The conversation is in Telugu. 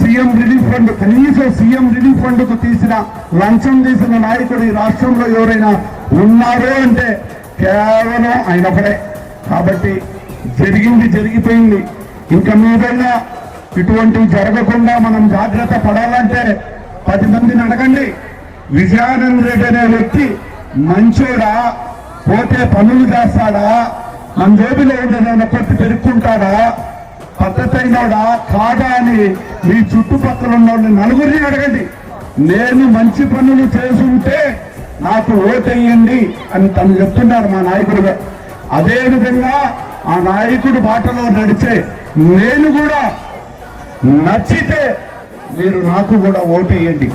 సీఎం రిలీఫ్ ఫండ్ కనీసం సీఎం రిలీఫ్ ఫండ్కు తీసిన లంచం తీసిన నాయకుడు ఈ రాష్ట్రంలో ఎవరైనా ఉన్నారో అంటే కేవలం ఆయన ఒకడే కాబట్టి జరిగింది జరిగిపోయింది. ఇంకా మీదైనా ఇటువంటివి జరగకుండా మనం జాగ్రత్త పడాలంటే పది మందిని అడగండి. విజయానంద్ రెడ్డి అనే వ్యక్తి మంచోడా? పోతే పనులు చేస్తాడా? మన జోబిలో ఉండేదైనా కొట్టి పెరుక్కుంటాడా? పద్ధతి కాదా అని మీ చుట్టుపక్కల ఉన్న నలుగురిని అడగండి. నేను మంచి పనులు చేసుంటే నాకు ఓటేయండి అని తను చెప్తున్నారు మా నాయకుడుగా. అదేవిధంగా అదే విధంగా ఆ నాయకుడు బాటలో నడిచే నేను కూడా నచ్చితే మీరు నాకు కూడా ఓటేయండి.